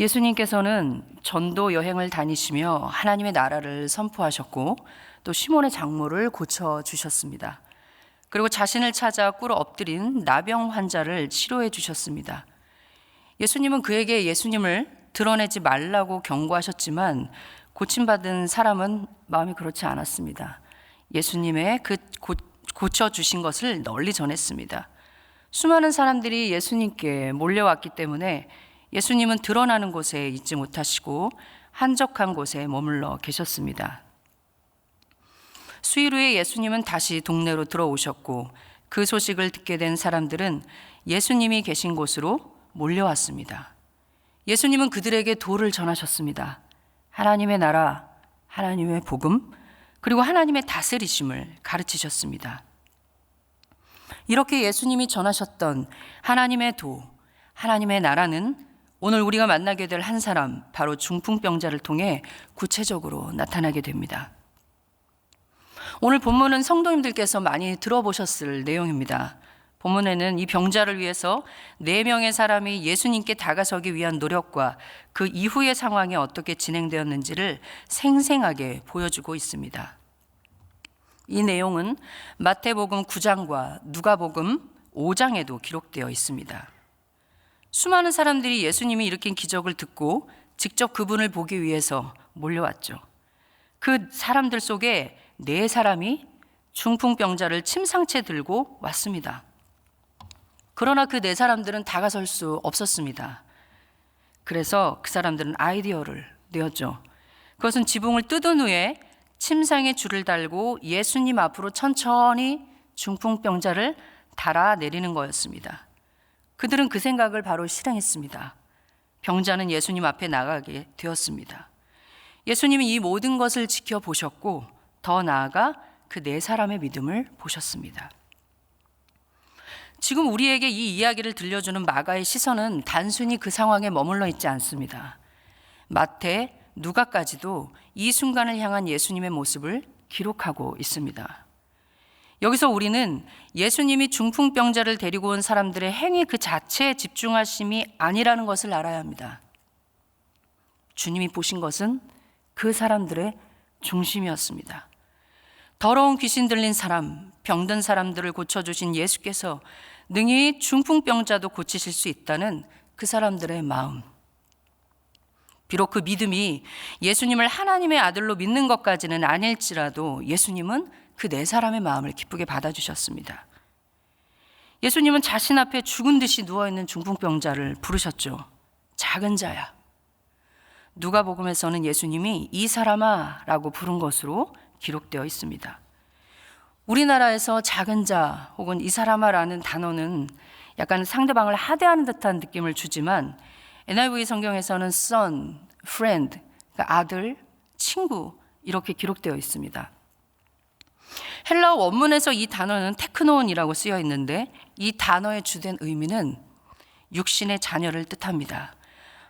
예수님께서는 전도 여행을 다니시며 하나님의 나라를 선포하셨고 또 시몬의 장모를 고쳐 주셨습니다. 그리고 자신을 찾아 꿇어 엎드린 나병 환자를 치료해 주셨습니다. 예수님은 그에게 예수님을 드러내지 말라고 경고하셨지만 고침받은 사람은 마음이 그렇지 않았습니다. 예수님의 그 고, 고쳐 주신 것을 널리 전했습니다. 수많은 사람들이 예수님께 몰려왔기 때문에 예수님은 드러나는 곳에 있지 못하시고 한적한 곳에 머물러 계셨습니다. 수일 후에 예수님은 다시 동네로 들어오셨고 그 소식을 듣게 된 사람들은 예수님이 계신 곳으로 몰려왔습니다. 예수님은 그들에게 도를 전하셨습니다. 하나님의 나라, 하나님의 복음, 그리고 하나님의 다스리심을 가르치셨습니다. 이렇게 예수님이 전하셨던 하나님의 도, 하나님의 나라는 오늘 우리가 만나게 될 한 사람, 바로 중풍병자를 통해 구체적으로 나타나게 됩니다. 오늘 본문은 성도님들께서 많이 들어보셨을 내용입니다. 본문에는 이 병자를 위해서 네 명의 사람이 예수님께 다가서기 위한 노력과 그 이후의 상황이 어떻게 진행되었는지를 생생하게 보여주고 있습니다. 이 내용은 마태복음 9장과 누가복음 5장에도 기록되어 있습니다. 수많은 사람들이 예수님이 일으킨 기적을 듣고 직접 그분을 보기 위해서 몰려왔죠. 그 사람들 속에 네 사람이 중풍병자를 침상채 들고 왔습니다. 그러나 그 네 사람들은 다가설 수 없었습니다. 그래서 그 사람들은 아이디어를 내었죠. 그것은 지붕을 뜯은 후에 침상에 줄을 달고 예수님 앞으로 천천히 중풍병자를 달아 내리는 거였습니다. 그들은 그 생각을 바로 실행했습니다. 병자는 예수님 앞에 나가게 되었습니다. 예수님이 이 모든 것을 지켜보셨고 더 나아가 그 네 사람의 믿음을 보셨습니다. 지금 우리에게 이 이야기를 들려주는 마가의 시선은 단순히 그 상황에 머물러 있지 않습니다. 마태, 누가까지도 이 순간을 향한 예수님의 모습을 기록하고 있습니다. 여기서 우리는 예수님이 중풍병자를 데리고 온 사람들의 행위 그 자체에 집중하심이 아니라는 것을 알아야 합니다. 주님이 보신 것은 그 사람들의 중심이었습니다. 더러운 귀신 들린 사람, 병든 사람들을 고쳐주신 예수께서 능히 중풍병자도 고치실 수 있다는 그 사람들의 마음. 비록 그 믿음이 예수님을 하나님의 아들로 믿는 것까지는 아닐지라도 예수님은 그 네 사람의 마음을 기쁘게 받아주셨습니다. 예수님은 자신 앞에 죽은 듯이 누워있는 중풍병자를 부르셨죠. 작은 자야. 누가복음에서는 예수님이 이 사람아 라고 부른 것으로 기록되어 있습니다. 우리나라에서 작은 자 혹은 이 사람아라는 단어는 약간 상대방을 하대하는 듯한 느낌을 주지만 NIV 성경에서는 son, friend, 그러니까 아들, 친구 이렇게 기록되어 있습니다. 헬라어 원문에서 이 단어는 테크노온이라고 쓰여 있는데 이 단어의 주된 의미는 육신의 자녀를 뜻합니다.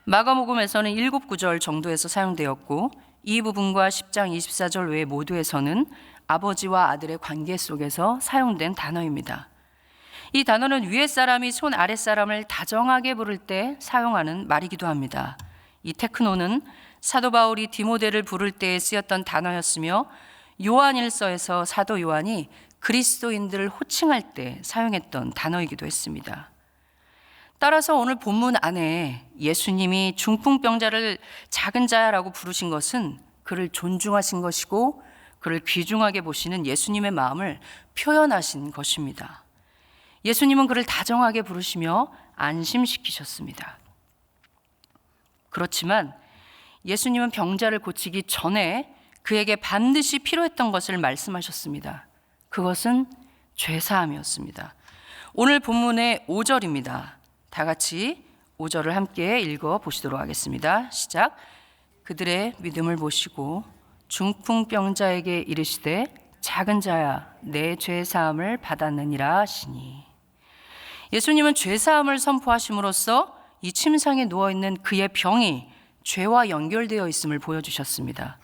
마가복음에서는 일곱 구절 정도에서 사용되었고 이 부분과 10장 24절 외 모두에서는 아버지와 아들의 관계 속에서 사용된 단어입니다. 이 단어는 위에 사람이 손 아래 사람을 다정하게 부를 때 사용하는 말이기도 합니다. 이 테크노는 사도 바울이 디모데를 부를 때 쓰였던 단어였으며 요한일서에서 사도 요한이 그리스도인들을 호칭할 때 사용했던 단어이기도 했습니다. 따라서 오늘 본문 안에 예수님이 중풍병자를 작은 자라고 부르신 것은 그를 존중하신 것이고 그를 귀중하게 보시는 예수님의 마음을 표현하신 것입니다. 예수님은 그를 다정하게 부르시며 안심시키셨습니다. 그렇지만 예수님은 병자를 고치기 전에 그에게 반드시 필요했던 것을 말씀하셨습니다. 그것은 죄사함이었습니다. 오늘 본문의 5절입니다. 다 같이 5절을 함께 읽어 보시도록 하겠습니다. 시작. 그들의 믿음을 보시고 중풍병자에게 이르시되 작은 자야 내 죄 사함을 받았느니라 하시니 예수님은 죄 사함을 선포하심으로써 이 침상에 누워 있는 그의 병이 죄와 연결되어 있음을 보여주셨습니다.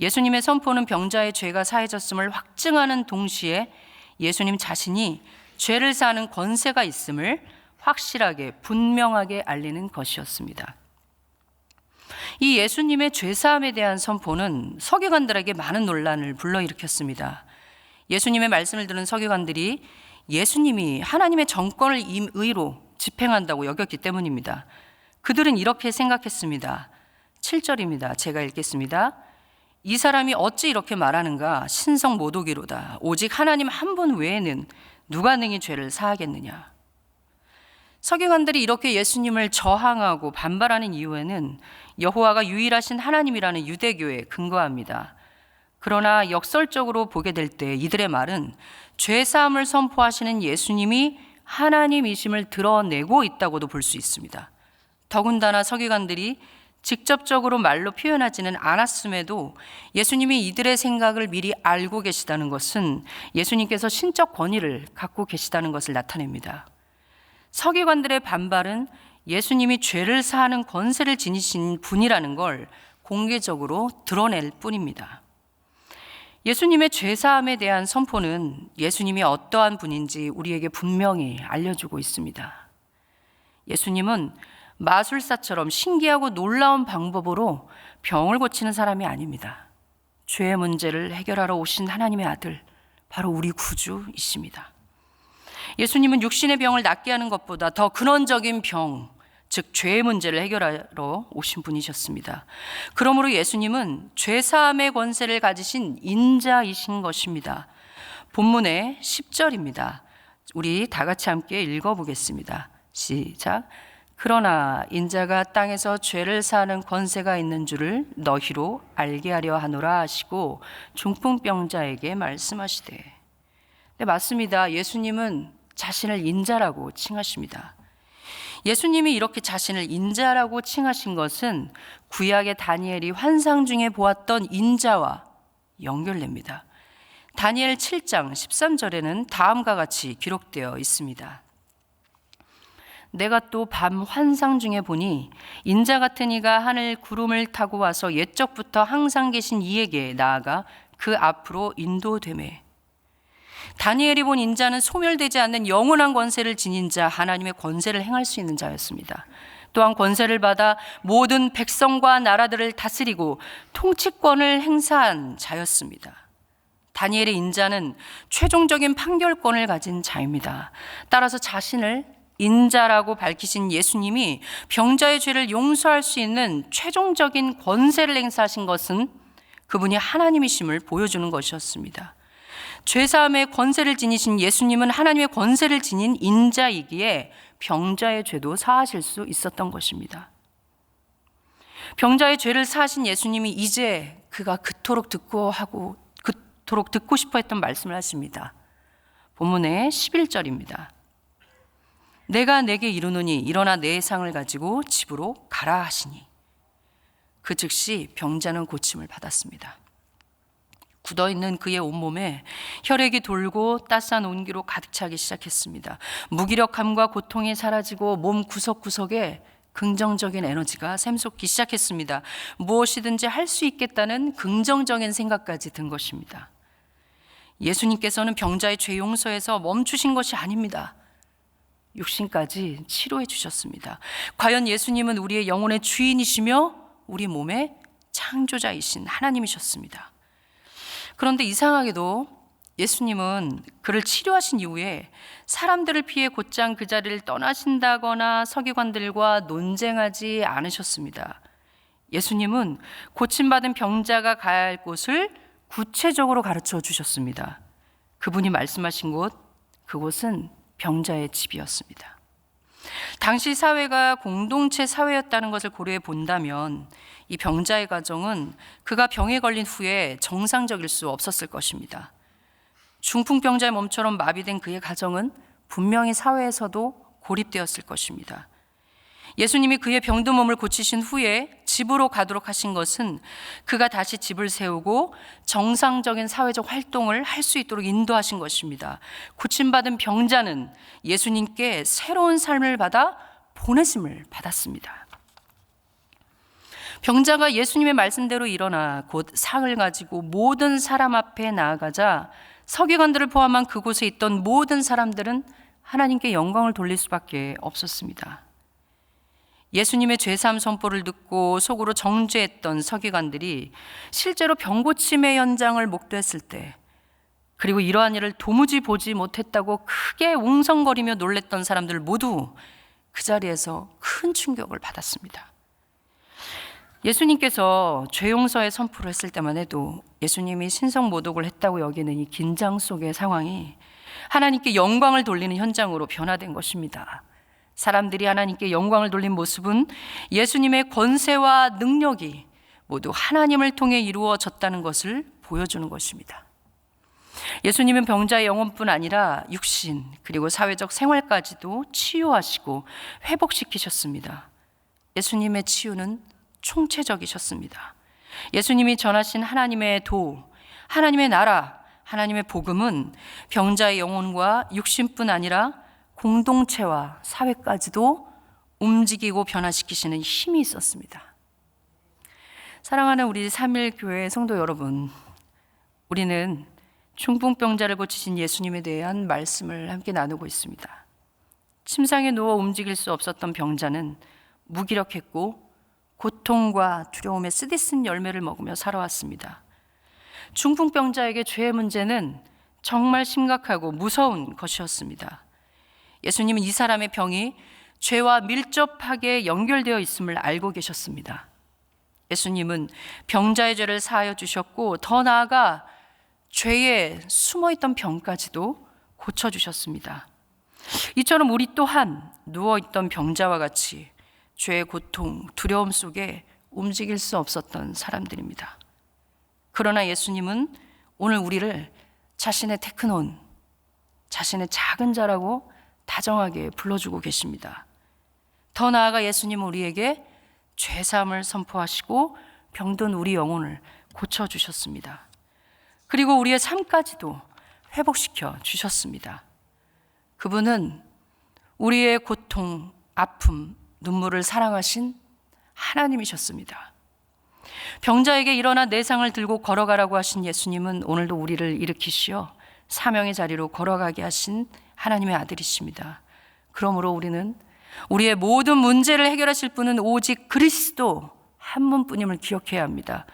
예수님의 선포는 병자의 죄가 사해졌음을 확증하는 동시에 예수님 자신이 죄를 사하는 권세가 있음을 확실하게 분명하게 알리는 것이었습니다. 이 예수님의 죄사함에 대한 선포는 서기관들에게 많은 논란을 불러일으켰습니다. 예수님의 말씀을 들은 서기관들이 예수님이 하나님의 정권을 임의로 집행한다고 여겼기 때문입니다. 그들은 이렇게 생각했습니다. 7절입니다. 제가 읽겠습니다. 이 사람이 어찌 이렇게 말하는가? 신성 모독이로다. 오직 하나님 한 분 외에는 누가 능히 죄를 사하겠느냐? 서기관들이 이렇게 예수님을 저항하고 반발하는 이유에는 여호와가 유일하신 하나님이라는 유대교에 근거합니다. 그러나 역설적으로 보게 될 때 이들의 말은 죄 사함을 선포하시는 예수님이 하나님이심을 드러내고 있다고도 볼 수 있습니다. 더군다나 서기관들이 직접적으로 말로 표현하지는 않았음에도 예수님이 이들의 생각을 미리 알고 계시다는 것은 예수님께서 신적 권위를 갖고 계시다는 것을 나타냅니다. 서기관들의 반발은 예수님이 죄를 사하는 권세를 지니신 분이라는 걸 공개적으로 드러낼 뿐입니다. 예수님의 죄사함에 대한 선포는 예수님이 어떠한 분인지 우리에게 분명히 알려주고 있습니다. 예수님은 마술사처럼 신기하고 놀라운 방법으로 병을 고치는 사람이 아닙니다. 죄의 문제를 해결하러 오신 하나님의 아들, 바로 우리 구주이십니다. 예수님은 육신의 병을 낫게 하는 것보다 더 근원적인 병, 즉 죄의 문제를 해결하러 오신 분이셨습니다. 그러므로 예수님은 죄 사함의 권세를 가지신 인자이신 것입니다. 본문의 10절입니다. 우리 다 같이 함께 읽어 보겠습니다. 시작. 그러나 인자가 땅에서 죄를 사하는 권세가 있는 줄을 너희로 알게 하려 하노라 하시고 중풍병자에게 말씀하시되. 네, 맞습니다. 예수님은 자신을 인자라고 칭하십니다. 예수님이 이렇게 자신을 인자라고 칭하신 것은 구약의 다니엘이 환상 중에 보았던 인자와 연결됩니다. 다니엘 7장 13절에는 다음과 같이 기록되어 있습니다. 내가 또 밤 환상 중에 보니 인자 같은 이가 하늘 구름을 타고 와서 옛적부터 항상 계신 이에게 나아가 그 앞으로 인도되매 다니엘이 본 인자는 소멸되지 않는 영원한 권세를 지닌 자 하나님의 권세를 행할 수 있는 자였습니다. 또한 권세를 받아 모든 백성과 나라들을 다스리고 통치권을 행사한 자였습니다. 다니엘의 인자는 최종적인 판결권을 가진 자입니다. 따라서 자신을 인자라고 밝히신 예수님이 병자의 죄를 용서할 수 있는 최종적인 권세를 행사하신 것은 그분이 하나님이심을 보여주는 것이었습니다. 죄사함의 권세를 지니신 예수님은 하나님의 권세를 지닌 인자이기에 병자의 죄도 사하실 수 있었던 것입니다. 병자의 죄를 사하신 예수님이 이제 그가 그토록 듣고 하고 그토록 듣고 싶어 했던 말씀을 하십니다. 본문의 11절입니다. 내가 내게 이르노니 일어나 내 상을 가지고 집으로 가라 하시니 그 즉시 병자는 고침을 받았습니다. 굳어 있는 그의 온몸에 혈액이 돌고 따스한 온기로 가득 차기 시작했습니다. 무기력함과 고통이 사라지고 몸 구석구석에 긍정적인 에너지가 샘솟기 시작했습니다. 무엇이든지 할 수 있겠다는 긍정적인 생각까지 든 것입니다. 예수님께서는 병자의 죄 용서에서 멈추신 것이 아닙니다. 육신까지 치료해 주셨습니다. 과연 예수님은 우리의 영혼의 주인이시며 우리 몸의 창조자이신 하나님이셨습니다. 그런데 이상하게도 예수님은 그를 치료하신 이후에 사람들을 피해 곧장 그 자리를 떠나신다거나 서기관들과 논쟁하지 않으셨습니다. 예수님은 고침받은 병자가 가야 할 곳을 구체적으로 가르쳐 주셨습니다. 그분이 말씀하신 곳, 그곳은 병자의 집이었습니다. 당시 사회가 공동체 사회였다는 것을 고려해 본다면 이 병자의 가정은 그가 병에 걸린 후에 정상적일 수 없었을 것입니다. 중풍병자의 몸처럼 마비된 그의 가정은 분명히 사회에서도 고립되었을 것입니다. 예수님이 그의 병든 몸을 고치신 후에 집으로 가도록 하신 것은 그가 다시 집을 세우고 정상적인 사회적 활동을 할 수 있도록 인도하신 것입니다. 고침받은 병자는 예수님께 새로운 삶을 받아 보내심을 받았습니다. 병자가 예수님의 말씀대로 일어나 곧 상을 가지고 모든 사람 앞에 나아가자 서기관들을 포함한 그곳에 있던 모든 사람들은 하나님께 영광을 돌릴 수밖에 없었습니다. 예수님의 죄사함 선포를 듣고 속으로 정죄했던 서기관들이 실제로 병고침의 현장을 목도했을 때 그리고 이러한 일을 도무지 보지 못했다고 크게 웅성거리며 놀랬던 사람들 모두 그 자리에서 큰 충격을 받았습니다. 예수님께서 죄용서의 선포를 했을 때만 해도 예수님이 신성 모독을 했다고 여기는 이 긴장 속의 상황이 하나님께 영광을 돌리는 현장으로 변화된 것입니다. 사람들이 하나님께 영광을 돌린 모습은 예수님의 권세와 능력이 모두 하나님을 통해 이루어졌다는 것을 보여주는 것입니다. 예수님은 병자의 영혼뿐 아니라 육신 그리고 사회적 생활까지도 치유하시고 회복시키셨습니다. 예수님의 치유는 총체적이셨습니다. 예수님이 전하신 하나님의 도, 하나님의 나라, 하나님의 복음은 병자의 영혼과 육신뿐 아니라 공동체와 사회까지도 움직이고 변화시키시는 힘이 있었습니다. 사랑하는 우리 3일 교회 성도 여러분, 우리는 중풍병자를 고치신 예수님에 대한 말씀을 함께 나누고 있습니다. 침상에 누워 움직일 수 없었던 병자는 무기력했고 고통과 두려움에 쓰디쓴 열매를 먹으며 살아왔습니다. 중풍병자에게 죄의 문제는 정말 심각하고 무서운 것이었습니다. 예수님은 이 사람의 병이 죄와 밀접하게 연결되어 있음을 알고 계셨습니다. 예수님은 병자의 죄를 사하여 주셨고 더 나아가 죄에 숨어 있던 병까지도 고쳐 주셨습니다. 이처럼 우리 또한 누워 있던 병자와 같이 죄의 고통, 두려움 속에 움직일 수 없었던 사람들입니다. 그러나 예수님은 오늘 우리를 자신의 테크논, 자신의 작은 자라고 다정하게 불러주고 계십니다. 더 나아가 예수님은 우리에게 죄사함을 선포하시고 병든 우리 영혼을 고쳐 주셨습니다. 그리고 우리의 삶까지도 회복시켜 주셨습니다. 그분은 우리의 고통, 아픔, 눈물을 사랑하신 하나님이셨습니다. 병자에게 일어나 내상을 들고 걸어가라고 하신 예수님은 오늘도 우리를 일으키시어 사명의 자리로 걸어가게 하신 하나님의 아들이십니다. 그러므로 우리는 우리의 모든 문제를 해결하실 분은 오직 그리스도 한 분뿐임을 기억해야 합니다.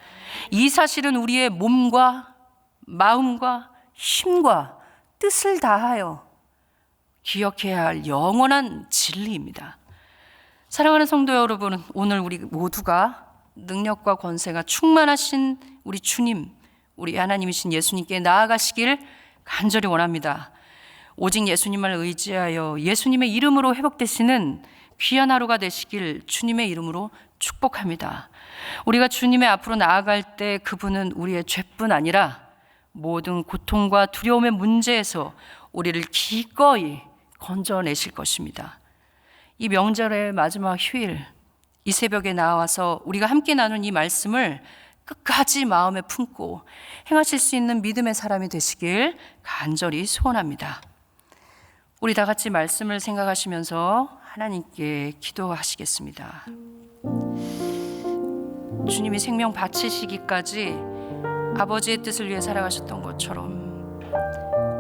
이 사실은 우리의 몸과 마음과 힘과 뜻을 다하여 기억해야 할 영원한 진리입니다. 사랑하는 성도 여러분, 오늘 우리 모두가 능력과 권세가 충만하신 우리 주님, 우리 하나님이신 예수님께 나아가시길 간절히 원합니다. 오직 예수님을 의지하여 예수님의 이름으로 회복되시는 귀한 하루가 되시길 주님의 이름으로 축복합니다. 우리가 주님의 앞으로 나아갈 때 그분은 우리의 죄뿐 아니라 모든 고통과 두려움의 문제에서 우리를 기꺼이 건져내실 것입니다. 이 명절의 마지막 휴일, 이 새벽에 나와서 우리가 함께 나눈 이 말씀을 끝까지 마음에 품고 행하실 수 있는 믿음의 사람이 되시길 간절히 소원합니다. 우리 다 같이 말씀을 생각하시면서 하나님께 기도하시겠습니다. 주님이 생명 바치시기까지 아버지의 뜻을 위해 살아가셨던 것처럼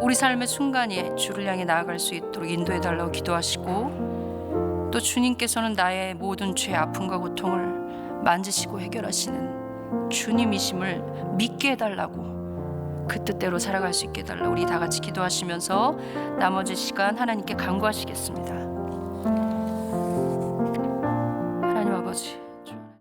우리 삶의 순간에 주를 향해 나아갈 수 있도록 인도해 달라고 기도하시고 또 주님께서는 나의 모든 죄 아픔과 고통을 만지시고 해결하시는 주님이심을 믿게 해달라고 그 뜻대로 살아갈 수 있게 해달라 우리 다 같이 기도하시면서 나머지 시간 하나님께 간구하시겠습니다.